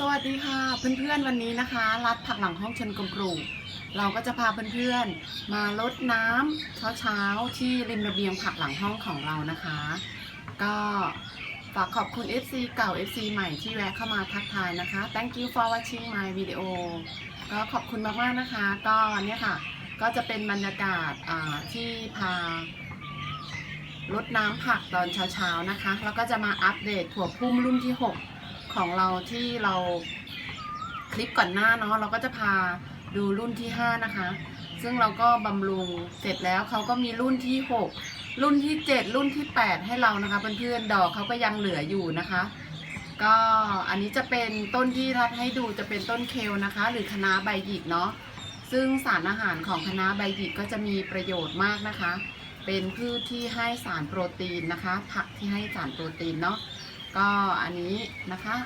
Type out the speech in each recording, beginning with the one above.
สวัสดีค่ะเพื่อนๆวันนี้นะคะ รัดผักหลังห้องชนกลมปลูกเราก็จะพาเพื่อนๆมาลดน้ำเช้าๆที่ริมระเบียงผักหลังห้องของเรานะคะ ก็ฝากขอบคุณ FC เก่า FC ใหม่ที่แวะเข้ามาทักทายนะคะ thank you for watching my video ก็ขอบคุณมากๆนะคะ ก็เนี่ยค่ะ ก็จะเป็นบรรยากาศที่พาลดน้ำผักตอนเช้าๆนะคะ แล้วก็จะมาอัปเดตถั่วพุ่มรุ่นที่ 6 ของเราที่เราคลิปก่อนหน้าเนาะเราก็จะพาดูรุ่นที่ 5 นะคะ ซึ่งเราก็บำรุงเสร็จแล้วเขาก็มีรุ่นที่ 6 รุ่นที่ 7 รุ่นที่ 8 ให้เรานะคะเพื่อนๆดอกเขาก็ยังเหลืออยู่นะคะ ก็อันนี้จะเป็นต้นที่รัดให้ดูจะเป็นต้นเคลนะคะ หรือคณะใบหยิกเนาะซึ่งสารอาหารของคณะใบหยิกก็จะมีประโยชน์มากนะคะ เป็นพืชที่ให้สารโปรตีนนะคะ ผักที่ให้สารโปรตีนเนาะ ก็อันนี้นะคะ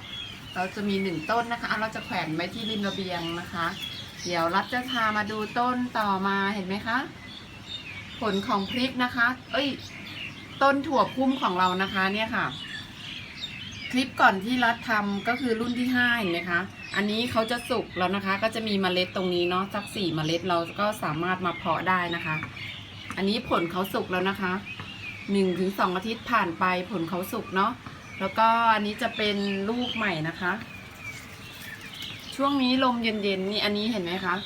เราจะมีหนึ่งต้นนะคะ เราจะแขวนไว้ที่ริมระเบียงนะคะ เดี๋ยวรัฐจะพามาดูต้นต่อมาเห็นไหมคะ ผลของพริกนะคะ เอ้ย ต้นถั่วพุ่มของเรานะคะเนี่ยค่ะ คลิปก่อนที่รัฐทำก็คือรุ่นที่ห้าเห็นไหมคะอันนี้เขาจะสุกแล้วนะคะ ก็จะมีเมล็ดตรงนี้เนาะสักสี่เมล็ดเราก็สามารถมาเพาะได้นะคะ อันนี้ผลเขาสุกแล้วนะคะหนึ่งถึงสองอาทิตย์ผ่านไปผลเขาสุกเนาะ แล้วก็อันนี้จะเป็นลูกใหม่นะคะ ช่วงนี้ลมเย็นๆนี่อันนี้เห็นไหมคะ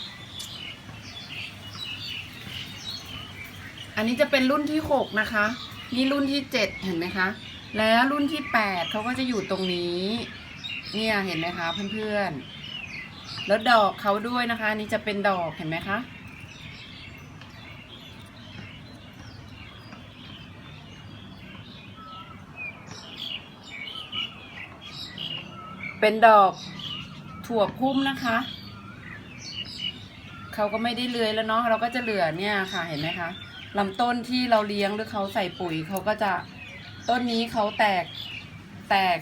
อันนี้จะเป็นรุ่นที่หกนะคะ นี่รุ่นที่เจ็ดเห็นไหมคะ แล้วรุ่นที่แปดเขาก็จะอยู่ตรงนี้ เนี่ยเห็นไหมคะเพื่อนๆแล้วดอกเขาด้วยนะคะอันนี้จะเป็นดอกเห็นไหมคะ เป็นดอกถั่วพุ่มนะคะเขาก็ไม่ได้เลื้อยแล้วเนาะเราก็จะเหลือเนี่ยค่ะเห็นไหมคะลำต้นที่เราเลี้ยงหรือเขาใส่ปุ๋ยเขาก็จะต้นนี้เขาแตกแตก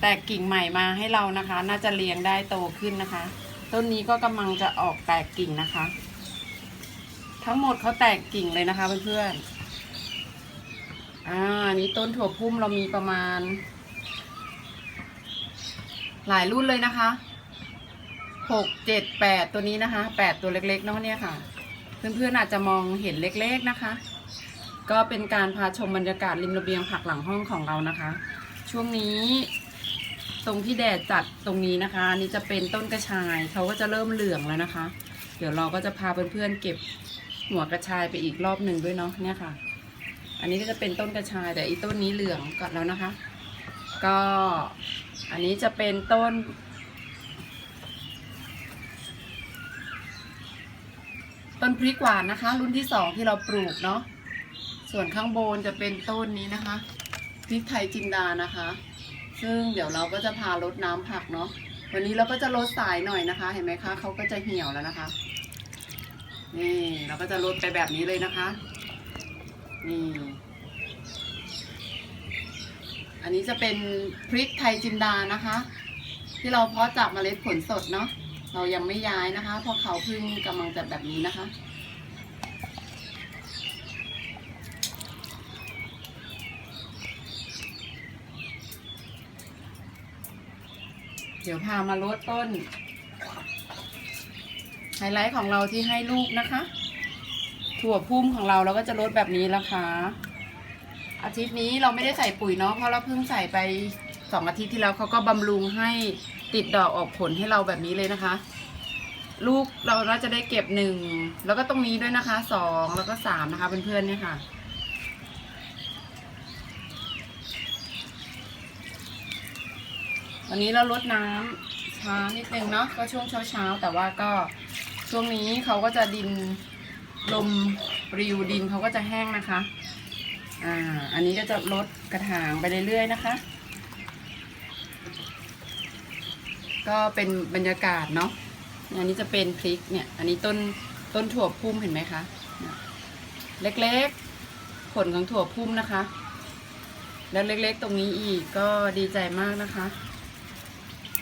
แตกกิ่งใหม่มาให้เรานะคะ น่าจะเลี้ยงได้โตขึ้นนะคะ ต้นนี้ก็กำลังจะออกแตกกิ่งนะคะ ทั้งหมดเขาแตกกิ่งเลยนะคะเพื่อนๆอ่านนี้ต้นถั่วพุ่มเรามีประมาณ หลายรุ่นเลยนะคะหกเจ็ดแปดตัวนี้นะคะแปดตัวเล็กๆเนาะเนี่ยค่ะ เพื่อนๆอาจจะมองเห็นเล็กๆนะคะ ก็เป็นการพาชมบรรยากาศริมระเบียงผักหลังห้องของเรานะคะ ช่วงนี้ตรงที่แดดจัดตรงนี้นะคะนนี่จะเป็นต้นกระชายเขาก็จะเริ่มเหลืองแล้วนะคะ เดี๋ยวเราก็จะพาเพื่อนๆเก็บหัวกระชายไปอีกรอบหนึ่งด้วยเนาะเนี่ยค่ะ อันนี้ก็จะเป็นต้นกระชายแต่อีต้นนี้เหลืองก่อนแล้วนะคะ ก็ อันนี้จะเป็นต้น ต้นพริกหวานนะคะ รุ่นที่สองที่เราปลูกเนาะส่วนข้างบนจะเป็นต้นนี้นะคะพริกไทยจินดานะคะ ซึ่งเดี๋ยวเราก็จะพารดน้ำผักเนาะวันนี้เราก็จะลดสายหน่อยนะคะ เห็นไหมคะเขาก็จะเหี่ยวแล้วนะคะ นี่เราก็จะลดไปแบบนี้เลยนะคะ นี่ อันนี้จะเป็นพริกไทยจินดานะคะ ที่เราเพาะจากเมล็ดผลสดเนาะเรายังไม่ย้ายนะคะ เพราะเขาเพิ่งกำลังจะแบบนี้นะคะ เดี๋ยวพามาลดต้น ไฮไลท์ของเราที่ให้ลูกนะคะ ถั่วพุ่มของเราเราก็จะลดแบบนี้ล้วค่ะ อาทิตย์นี้เราไม่ได้ใส่ปุ๋ยเนาะเพราะเราเพิ่งใส่ไปสองอาทิตย์ที่แล้วเขาก็บำรุงให้ติดดอกออกผลให้เราแบบนี้เลยนะคะ ลูกเราน่าจะได้เก็บหนึ่งแล้วก็ตรงนี้ด้วยนะคะสองแล้วก็สามนะคะเพื่อนๆเนี่ยค่ะ วันนี้เราลดน้ำช้านิดนึงเนาะก็ช่วงเช้าๆแต่ว่าก็ช่วงนี้เขาก็จะดินลมปลิวดินเขาก็จะแห้งนะคะ อ่า อันนี้ก็จะลดกระถางไปเรื่อยๆนะคะ ก็เป็นบรรยากาศเนาะ อันนี้จะเป็นพริกเนี่ย อันนี้ต้นต้นถั่วพุ่มเห็นไหมคะ เล็กๆ ผลของถั่วพุ่มนะคะ แล้วเล็กๆ ตรงนี้อีกก็ดีใจมากนะคะ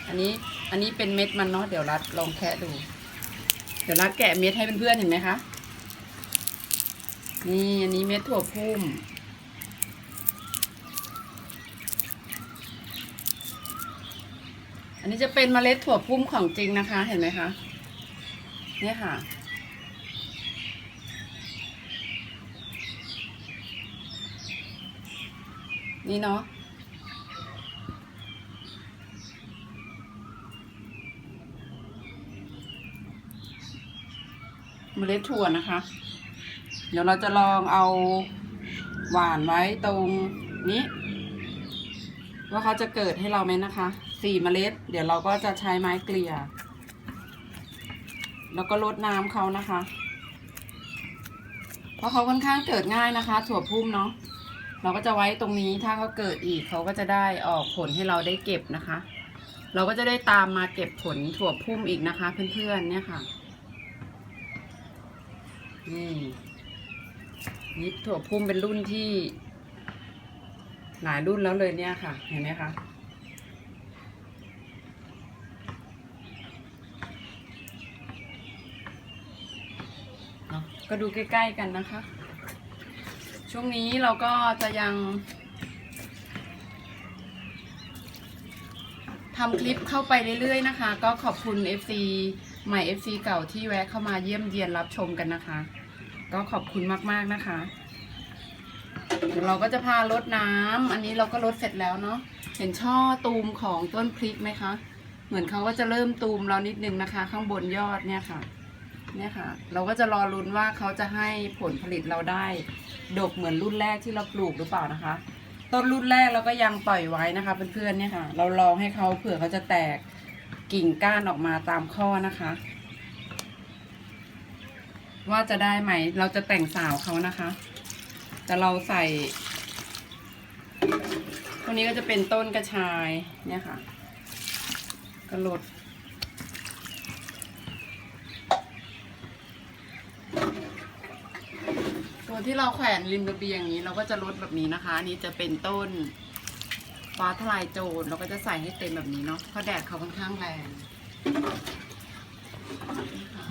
อันนี้อันนี้เป็นเม็ดมันเนาะ เดี๋ยวรัดลองแคะดู เดี๋ยวรัดแกะเม็ดให้เพื่อนๆเห็นไหมคะ นี่อันนี้เม็ดถั่วพุ่ม นนี้จะเป็นเมล็ดถั่วพุ่มของจริงนะคะ เห็นไหมคะ เนี่ยค่ะ นี่เนาะ เมล็ดถั่วนะคะ เดี๋ยวเราจะลองเอาหวานไว้ตรงนี้ ว่าเขาจะเกิดให้เราไหมนะคะ สี่เมล็ด เดี๋ยวเราก็จะใช้ไม้เกลี่ย แล้วก็ลดน้ำเขานะคะ เพราะเขาค่อนข้างเกิดง่ายนะคะ ถั่วพุ่มเนาะ เราก็จะไว้ตรงนี้ ถ้าเขาเกิดอีกเขาก็จะได้ออกผลให้เราได้เก็บนะคะ เราก็จะได้ตามมาเก็บผลถั่วพุ่มอีกนะคะ เพื่อนๆ เนี่ยค่ะ นี่นี่ถั่วพุ่มเป็นรุ่นที่ หลายรุ่นแล้วเลยเนี่ยค่ะ เห็นไหมคะก็ดูใกล้ๆกันนะคะ ช่วงนี้เราก็จะยังทำคลิปเข้าไปเรื่อยๆนะคะ ก็ขอบคุณ FC ใหม่ FC เก่าที่แวะเข้ามาเยี่ยมเยียนรับชมกันนะคะ ก็ขอบคุณมากๆนะคะ เราก็จะพารดน้ำอันนี้เราก็รดเสร็จแล้วเนาะเห็นช่อตูมของต้นพริกไหมคะ เหมือนเขาก็จะเริ่มตูมเรานิดนึงนะคะ ข้างบนยอดเนี่ยค่ะเนี่ยค่ะ เราก็จะรอลุ้นว่าเขาจะให้ผลผลิตเราได้ ดกเหมือนรุ่นแรกที่เราปลูกหรือเปล่านะคะ ต้นรุ่นแรกเราก็ยังปล่อยไว้นะคะเพื่อนๆเนี่ยค่ะ เราลองให้เขาเผื่อเขาจะแตกกิ่งก้านออกมาตามข้อนะคะ ว่าจะได้ไหมเราจะแต่งสาวเขานะคะ แต่เราใส่ตัวนี้ก็จะเป็นต้นกระชายเนี่ยค่ะ กระโดดตัวที่เราแขวนริมระเบียงอย่างนี้ เราก็จะลดแบบนี้นะคะอันนี้จะเป็นต้นฟ้าทลายโจรเราก็จะใส่ให้เต็มแบบนี้เนาะเพราะแดดเขาค่อนข้างแรงนี่ค่ะ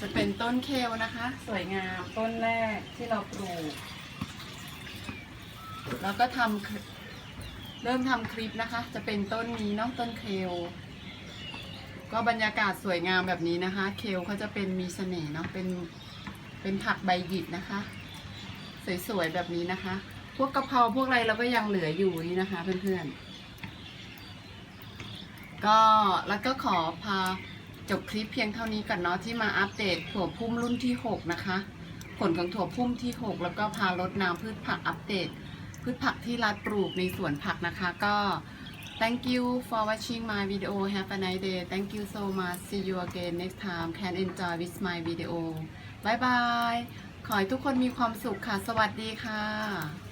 จะ เป็นต้นเคลนะคะ สวยงามต้นแรกที่เราปลูก แล้วก็ทำเริ่มทำคลิปนะคะ จะเป็นต้นนี้เนาะต้นเคลก็บรรยากาศสวยงามแบบนี้นะคะ เคลเขาจะเป็นมีเสน่ห์เนาะเป็นเป็นผักใบหยิบนะคะ สวยๆแบบนี้นะคะ พวกกะเพราพวกอะไรเราก็ยังเหลืออยู่นี่นะคะเพื่อนๆก็แล้วก็ขอพา จบคลิปเพียงเท่านี้ก่อนเนาะที่มาอัปเดตถั่วพุ่มรุ่นที่ 6 นะคะ ผลของถั่วพุ่มที่ 6 แล้วก็พารดน้ำพืชผักอัปเดต พืชผักที่รัดปลูกในสวนผักนะคะ ก็ thank you for watching my video have a nice day thank you so much see you again next time can enjoy with my video bye bye ขอให้ทุกคนมีความสุขค่ะ สวัสดีค่ะ